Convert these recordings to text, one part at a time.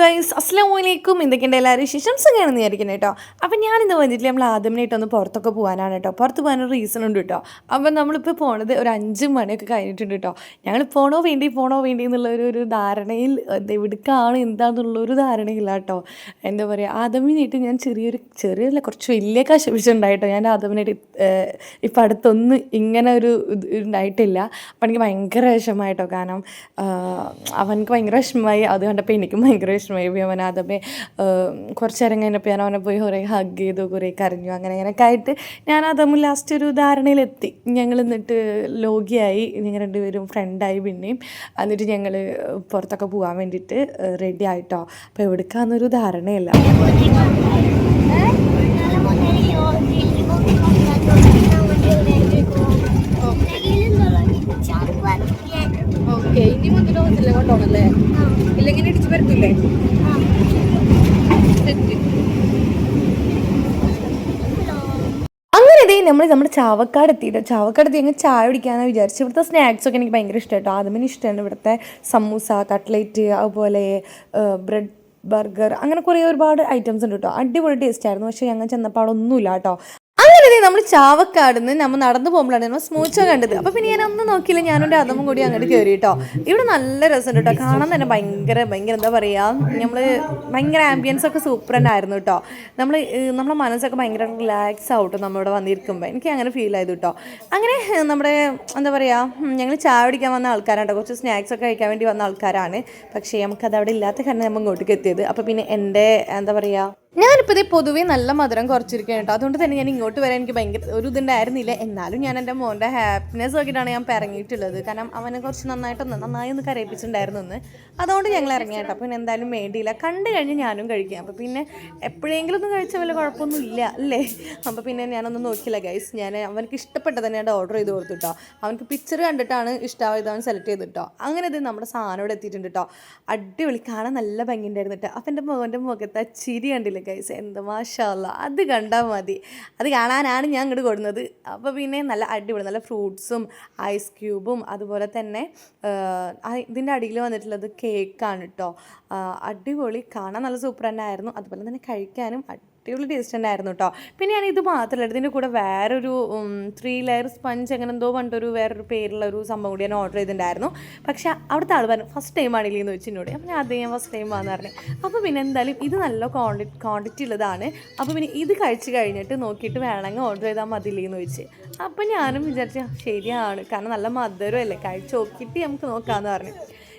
Guys അസ്സാം വലൈക്കും എന്തൊക്കെയുണ്ട് എല്ലാവരും വിശേഷം? സുഖമാണെന്ന് വിചാരിക്കുന്നത് കേട്ടോ. അപ്പം ഞാനിന്ന് വന്നിട്ട് നമ്മൾ ആദ്യമായിട്ട് ഒന്ന് പുറത്തൊക്കെ പോകാനാണ് കേട്ടോ. പുറത്ത് പോകാനൊരു റീസൺ ഉണ്ട് കേട്ടോ. അപ്പം നമ്മളിപ്പോൾ പോണത് ഒരു അഞ്ച് മണിയൊക്കെ കഴിഞ്ഞിട്ടുണ്ട് കേട്ടോ. ഞങ്ങൾ പോണോ വേണ്ടി പോണോ വേണ്ടി എന്നുള്ള ഒരു ഒരു ധാരണയിൽ എവിടേക്കാണ് എന്താണെന്നുള്ളൊരു ധാരണയില്ല കേട്ടോ. എന്താ പറയുക ആദമിനായിട്ട് ഞാൻ ചെറിയൊരു ചെറിയല്ല കുറച്ച് വലിയ കശപിച്ചുണ്ടായിട്ടോ ഞാൻ ആദമിനായിട്ട് ഇപ്പം അടുത്തൊന്നും ഇങ്ങനെ ഒരു ഉണ്ടായിട്ടില്ല. അപ്പം എനിക്ക് ഭയങ്കര വിഷമമായിട്ടോ. കാരണം അവനക്ക് ഭയങ്കര വിഷമമായി. അത് കണ്ടപ്പോൾ എനിക്കും ഭയങ്കര വിഷമമായി പോയി അവൻ ആദ്യമേ കുറച്ച് നേരം കഴിഞ്ഞപ്പോൾ ഞാൻ അവനെ പോയി കുറേ ഹഗ് ചെയ്തു കുറേ കരഞ്ഞു അങ്ങനെ അങ്ങനെയൊക്കെ ആയിട്ട് ഞാൻ അതമ്മ ലാസ്റ്റ് ഒരു ധാരണയിലെത്തി. ഞങ്ങൾ എന്നിട്ട് ലോഗിയായി. ഞങ്ങൾ രണ്ടുപേരും ഫ്രണ്ടായി പിന്നെയും. എന്നിട്ട് ഞങ്ങൾ പുറത്തൊക്കെ പോകാൻ വേണ്ടിയിട്ട് റെഡി ആയിട്ടോ. അപ്പോൾ എവിടേക്കാന്നൊരു ധാരണയില്ല. വരത്തില്ലേ ഇതേ നമ്മൾ നമ്മുടെ ചാവക്കാട് എത്തിയിട്ട് ചാവക്കാട് എത്തി ഞങ്ങൾ ചായ കുടിക്കാനാണ് വിചാരിച്ചു ഇവിടുത്തെ സ്നാക്സ് ഒക്കെ എനിക്ക് ഭയങ്കര ഇഷ്ടമായിട്ടോ ആദ്യമേ ഇഷ്ടമാണ് ഇവിടുത്തെ സമൂസ കട്ട്ലേറ്റ് അതുപോലെ ബ്രെഡ് ബർഗർ അങ്ങനെ കുറേ ഒരുപാട് ഐറ്റംസ് ഉണ്ട് കേട്ടോ അടിപൊളി ടേസ്റ്റ് ആയിരുന്നു. പക്ഷേ ഞങ്ങൾ ചെന്നപ്പോൾ അവിടെ ഒന്നുമില്ല കേട്ടോ അങ്ങനെ ഇതേ നമ്മൾ ചാവക്കാട് നിന്ന് നമ്മൾ നടന്നു പോകുമ്പോഴാണ് നമ്മൾ സ്മൂച്ച കണ്ടത്. അപ്പോൾ പിന്നെ ഞാൻ ഒന്നും നോക്കിയില്ല. ഞാനൊരു അതും കൂടി അങ്ങോട്ട് കയറി കേട്ടോ. ഇവിടെ നല്ല രസമുണ്ട് കേട്ടോ. കാണാൻ തന്നെ ഭയങ്കര ഭയങ്കര എന്താ പറയുക നമ്മൾ ഭയങ്കര ആംബിയൻസ് ഒക്കെ സൂപ്പർ തന്നെ ആയിരുന്നു കേട്ടോ. നമ്മൾ നമ്മുടെ മനസ്സൊക്കെ ഭയങ്കര റിലാക്സ് ആവട്ടോ നമ്മളിവിടെ വന്നിരിക്കുമ്പോൾ എനിക്ക് അങ്ങനെ ഫീൽ ആയത് കേട്ടോ. അങ്ങനെ നമ്മുടെ എന്താ പറയാ ഞങ്ങൾ ചായ കുടിക്കാൻ വന്ന ആൾക്കാരാണ് കേട്ടോ. കുറച്ച് സ്നാക്സ് ഒക്കെ കഴിക്കാൻ വേണ്ടി വന്ന ആൾക്കാരാണ്. പക്ഷേ നമുക്കത് അവിടെ ഇല്ലാത്ത കാരണം നമ്മൾ ഇങ്ങോട്ടേക്ക് എത്തിയത്. അപ്പോൾ പിന്നെ എന്റെ എന്താ പറയുക ഞാനിപ്പോൾ ഇതേ പൊതുവേ നല്ല മധുരം കുറച്ചിരിക്കുകയാണ് കേട്ടോ. അതുകൊണ്ട് തന്നെ ഞാൻ ഇങ്ങോട്ട് വരാൻ എനിക്ക് ഭയങ്കര ഒരു ഇതുണ്ടായിരുന്നില്ല എന്നാലും ഞാൻ എന്റെ മോന്റെ ഹാപ്പിനെസ് നോക്കിയിട്ടാണ് ഞാൻ ഇപ്പോൾ ഇറങ്ങിയിട്ടുള്ളത് കാരണം അവനെ കുറച്ച് നന്നായിട്ടൊന്ന് നന്നായി ഒന്ന് കരയിപ്പിച്ചിട്ടുണ്ടായിരുന്നു ഒന്ന് അതുകൊണ്ട് ഞങ്ങൾ ഇറങ്ങി കേട്ടോ. പിന്നെ എന്തായാലും വേണ്ടിയില്ല. കണ്ടു കഴിഞ്ഞ് ഞാനും കഴിക്കാം. അപ്പോൾ പിന്നെ എപ്പോഴെങ്കിലും ഒന്നും കഴിച്ച വല്ല കുഴപ്പമൊന്നും ഇല്ല അല്ലേ? അപ്പോൾ പിന്നെ ഞാനൊന്നും നോക്കിയില്ല ഗൈസ് ഞാൻ അവനക്ക് ഇഷ്ടപ്പെട്ട തന്നെ ഞാൻ ഓർഡർ ചെയ്ത് കൊടുത്തു കേട്ടോ അവനക്ക് പിക്ചർ കണ്ടിട്ടാണ് ഇഷ്ടമായത് അവൻ സെലക്ട് ചെയ്ത് കേട്ടോ അങ്ങനെ ഇത് നമ്മുടെ സാധനം ഇവിടെ എത്തിയിട്ടുണ്ട് കേട്ടോ അടിപൊളി. കാണാൻ നല്ല ഭംഗിയുണ്ടായിരുന്നു കേട്ടോ അപ്പം എന്റെ മോന്റെ മുഖത്ത് ആ ചിരി കണ്ടില്ല? ഗൈസ് എന്ത് മാഷല്ല അത് കണ്ടാൽ മതി. അത് കാണാനാണ് ഞാൻ ഇങ്ങോട്ട് കൊടുക്കുന്നത് അപ്പോൾ പിന്നെ നല്ല അടിപൊളി നല്ല ഫ്രൂട്ട്സും ഐസ് ക്യൂബും അതുപോലെ തന്നെ ഇതിന്റെ അടിയിൽ വന്നിട്ടുള്ളത് കേക്കാണ് കേട്ടോ അടിപൊളി. കാണാൻ നല്ല സൂപ്പർ തന്നെ ആയിരുന്നു. അതുപോലെ തന്നെ കഴിക്കാനും അടിപൊളി ടേസ്റ്റ് തന്നെ ആയിരുന്നു കേട്ടോ പിന്നെ ഞാൻ ഇത് മാത്രമല്ല ഇതിന്റെ കൂടെ വേറൊരു ത്രീ ലെയർ സ്പഞ്ച് അങ്ങനെ എന്തോ പണ്ടൊരു വേറൊരു പേരുള്ള ഒരു സംഭവം കൂടി ഞാൻ ഓർഡർ ചെയ്തിട്ടുണ്ടായിരുന്നു. പക്ഷെ അവിടുത്തെ ആൾ പറഞ്ഞു ഫസ്റ്റ് ടൈം ആണ് എന്ന് വെച്ച് എന്നോട്. അപ്പം ഞാൻ അതേ ഞാൻ ഫസ്റ്റ് ടൈം ആണെന്ന് പറഞ്ഞു. അപ്പോൾ പിന്നെ എന്തായാലും ഇത് നല്ല ക്വാണ്ടി ക്വാണ്ടിറ്റി ഉള്ളതാണ്. അപ്പോൾ പിന്നെ ഇത് കഴിച്ച് കഴിഞ്ഞിട്ട് നോക്കിയിട്ട് വേണമെങ്കിൽ ഓർഡർ ചെയ്താൽ മതിയില്ലേ എന്ന് ചോദിച്ച്. അപ്പം ഞാനും വിചാരിച്ചു ശരിയാണ് കാരണം നല്ല മധുരമല്ലേ കഴിച്ച് നോക്കിയിട്ട് നമുക്ക് നോക്കാമെന്ന് പറഞ്ഞു.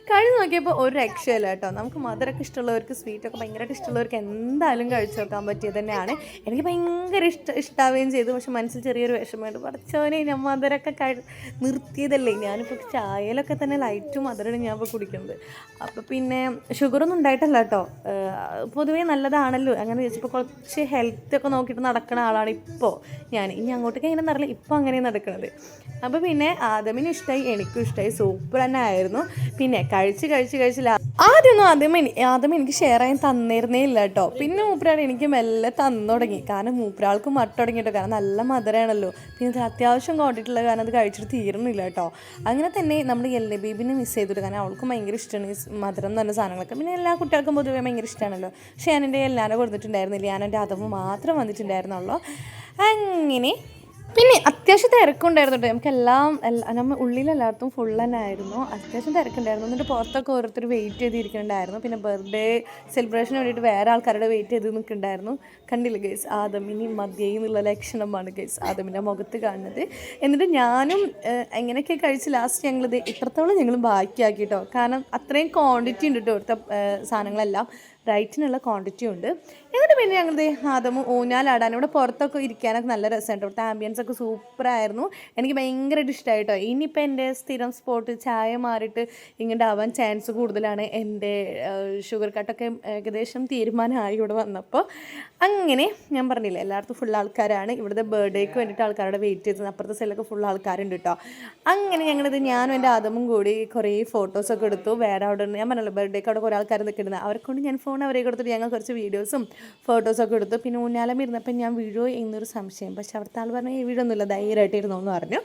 കഴിഞ്ഞ് നോക്കിയപ്പോൾ ഒരു രക്ഷയില്ല കേട്ടോ. നമുക്ക് മധുരമൊക്കെ ഇഷ്ടമുള്ളവർക്ക് സ്വീറ്റൊക്കെ ഭയങ്കരമായിട്ട് ഇഷ്ടമുള്ളവർക്ക് എന്തായാലും കഴിച്ചു നോക്കാൻ പറ്റിയത് തന്നെയാണ്. എനിക്ക് ഭയങ്കര ഇഷ്ട ഇഷ്ടാവുകയും ചെയ്തു. പക്ഷെ മനസ്സിൽ ചെറിയൊരു വിഷമമുണ്ട്. പഠിച്ചവനെ ഞാൻ മധുരമൊക്കെ കഴി നിർത്തിയതല്ലേ? ഞാനിപ്പോൾ ചായയിലൊക്കെ തന്നെ ലൈറ്റും മധുരമാണ് ഞാൻ ഇപ്പോൾ കുടിക്കുന്നത്. അപ്പോൾ പിന്നെ ഷുഗറൊന്നും ഉണ്ടായിട്ടല്ല കേട്ടോ. പൊതുവേ നല്ലതാണല്ലോ. അങ്ങനെ ചോദിച്ചപ്പോൾ കുറച്ച് ഹെൽത്തൊക്കെ നോക്കിയിട്ട് നടക്കുന്ന ആളാണ് ഇപ്പോൾ ഞാൻ. ഇനി അങ്ങോട്ടേക്ക് എങ്ങനെ നടക്കില്ല ഇപ്പോൾ അങ്ങനെ നടക്കുന്നത് അപ്പോൾ പിന്നെ ആദമിനും ഇഷ്ടമായി എനിക്കും ഇഷ്ടമായി സൂപ്പർ തന്നെ ആയിരുന്നു. പിന്നെ കഴിച്ച് കഴിച്ച് കഴിച്ച് ലാ- ആദ്യമൊന്നും ആദ്യം ആദ്യം എനിക്ക് ഷെയർ ചെയ്യാൻ തന്നിരുന്നേ ഇല്ല കേട്ടോ. പിന്നെ മൂപ്പരാൾ എനിക്ക് മെല്ലെ തന്നു തുടങ്ങി. കാരണം മൂപ്പരാൾക്ക് മട്ട തുടങ്ങിയിട്ടോ. കാരണം നല്ല മധുരമാണല്ലോ പിന്നെ ഇത് അത്യാവശ്യം ക്വാണ്ടിറ്റി ഉള്ള കാരണം അത് കഴിച്ചിട്ട് തീരുന്നില്ല കേട്ടോ. അങ്ങനെ തന്നെ നമ്മൾ എൽ എ ബീബിനെ മിസ് ചെയ്തിട്ട് കാരണം അവൾക്കും ഭയങ്കര ഇഷ്ടമാണ് മധുരം എന്ന് പറഞ്ഞ സാധനങ്ങളൊക്കെ. പിന്നെ എല്ലാ കുട്ടികൾക്കും പൊതുവേ ഭയങ്കര ഇഷ്ടമാണല്ലോ പക്ഷേ ഞാൻ എന്റെ എല്ലാവരും കൊടുത്തിട്ടുണ്ടായിരുന്നില്ല. ഞാൻ എന്റെ അതവ് മാത്രം വന്നിട്ടുണ്ടായിരുന്നുള്ളൂ. അങ്ങനെ പിന്നെ അത്യാവശ്യം തിരക്കുണ്ടായിരുന്നു നമുക്ക് എല്ലാം നമ്മൾ ഉള്ളിലെല്ലായിടത്തും ഫുൾ തന്നെ ആയിരുന്നു അത്യാവശ്യം തിരക്കുണ്ടായിരുന്നു. എന്നിട്ട് പുറത്തൊക്കെ ഓരോരുത്തർ വെയിറ്റ് ചെയ്തിരിക്കുന്നുണ്ടായിരുന്നു. പിന്നെ ബർത്ത്ഡേ സെലിബ്രേഷന് വേണ്ടിയിട്ട് വേറെ ആൾക്കാരുടെ വെയിറ്റ് ചെയ്ത് നിൽക്കുന്നുണ്ടായിരുന്നു. കണ്ടില്ല ഗൈസ് ആദമിനി മദ്യയിൽ നിന്നുള്ള ലക്ഷണമാണ് ഗൈസ് ആദമിന്റെ മുഖത്ത് കാണുന്നത്. എന്നിട്ട് ഞാനും എങ്ങനെയൊക്കെ കഴിച്ച് ലാസ്റ്റ് ഞങ്ങളിത് ഇത്രത്തോളം ഞങ്ങൾ ബാക്കിയാക്കി കേട്ടോ കാരണം അത്രയും ക്വാണ്ടിറ്റി ഉണ്ട് കേട്ടോ ഇവിടുത്തെ സാധനങ്ങളെല്ലാം. റൈറ്റിനുള്ള ക്വാണ്ടിറ്റി ഉണ്ട്. എന്നിട്ട് പിന്നെ ഞങ്ങൾ ആദമും ഊഞ്ഞാലാടാൻ ഇവിടെ പുറത്തൊക്കെ ഇരിക്കാനൊക്കെ നല്ല രസമുണ്ട്. ഇവിടുത്തെ ആംബിയൻസ് ഒക്കെ സൂപ്പറായിരുന്നു എനിക്ക് ഭയങ്കരമായിട്ട് ഇഷ്ടമായിട്ടോ ഇനിയിപ്പോൾ എന്റെ സ്ഥിരം സ്പോട്ട് ചായ മാറിയിട്ട് ഇങ്ങോട്ട് ആവാൻ ചാൻസ് കൂടുതലാണ്. എന്റെ ഷുഗർ കട്ടൊക്കെ ഏകദേശം തീരുമാനമായി ഇവിടെ വന്നപ്പോൾ അങ്ങനെ ഞാൻ പറഞ്ഞില്ല എല്ലായിടത്തും ഫുൾ ആൾക്കാരാണ്. ഇവിടുത്തെ ബർത്ത്ഡേക്ക് വേണ്ടിയിട്ട് ആൾക്കാരുടെ വെയിറ്റ് ചെയ്തത്. അപ്പുറത്തെ സൈഡിലൊക്കെ ഫുൾ ആൾക്കാരുണ്ട് കേട്ടോ അങ്ങനെ ഞങ്ങളിത് ഞാനും എന്റെ ആദമും കൂടി കുറേ ഫോട്ടോസൊക്കെ എടുത്തു. വേറെ അവിടെ ഞാൻ പറഞ്ഞല്ലോ ബർത്ത്ഡേക്ക് അവിടെ കുറേ ആൾക്കാർ നിൽക്കുന്നത് അവരെ കൊണ്ട് ഞാൻ ഫോൺ അവരെ കൊടുത്തിട്ട് ഞങ്ങൾ കുറച്ച് വീഡിയോസും ഫോട്ടോസൊക്കെ എടുത്തു. പിന്നെ ഊഞ്ഞാലം ഇരുന്നപ്പോൾ ഞാൻ വീഴോ എന്നൊരു സംശയം. പക്ഷെ അവിടുത്തെ ആൾ പറഞ്ഞു വീഴൊന്നുമില്ല ധൈര്യമായിട്ട് ഇരുന്നു എന്ന് പറഞ്ഞു.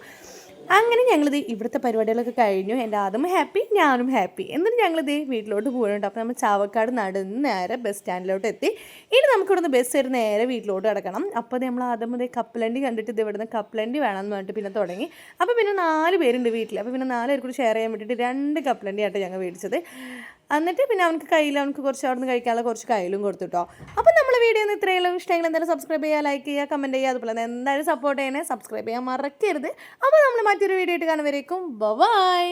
അങ്ങനെ ഞങ്ങളിത് ഇവിടുത്തെ പരിപാടികളൊക്കെ കഴിഞ്ഞു. എന്റെ ആദ്യം ഹാപ്പി ഞാനും ഹാപ്പി. എന്നിട്ട് ഞങ്ങളിത് വീട്ടിലോട്ട് പോകുന്നുണ്ട് അപ്പോൾ നമ്മൾ ചാവക്കാട് നടന്ന് നേരെ ബസ് സ്റ്റാൻഡിലോട്ട് എത്തി. ഇനി നമുക്കിവിടുന്ന് ബസ് കയറി നേരെ വീട്ടിലോട്ട് കിടക്കണം. അപ്പോൾ നമ്മൾ ആദ്യം മുതൽ കപ്പലണ്ടി കണ്ടിട്ട് ഇത് ഇവിടുന്ന് കപ്പലണ്ടി വേണം എന്ന് പറഞ്ഞിട്ട് പിന്നെ തുടങ്ങി. അപ്പോൾ പിന്നെ നാല് പേരുണ്ട് വീട്ടിൽ. അപ്പോൾ പിന്നെ നാല് പേർ ഷെയർ ചെയ്യാൻ വേണ്ടിയിട്ട് രണ്ട് കപ്പലണ്ടിയായിട്ട് ഞങ്ങൾ മേടിച്ചത്. എന്നിട്ട് പിന്നെ അവനക്ക് കയ്യിൽ അവനക്ക് കുറച്ച് അവിടെ നിന്ന് കഴിക്കാനുള്ള കുറച്ച് കയ്യിലും കൊടുത്തുട്ടോ അപ്പോൾ നമ്മൾ വീഡിയോ ഒന്ന് ഇത്രയുള്ള ഇഷ്ടമെങ്കിൽ എന്തായാലും സബ്സ്ക്രൈബ് ചെയ്യുക ലൈക്ക് ചെയ്യുക കമന്റ് ചെയ്യുക അതുപോലെ എന്തായാലും സപ്പോർട്ട് ചെയ്യണേ. സബ്സ്ക്രൈബ് ചെയ്യാൻ മറക്കരുത്. അപ്പോൾ നമ്മൾ മറ്റൊരു വീഡിയോ ആയിട്ട് കാണുന്നവരേക്കും ബൈ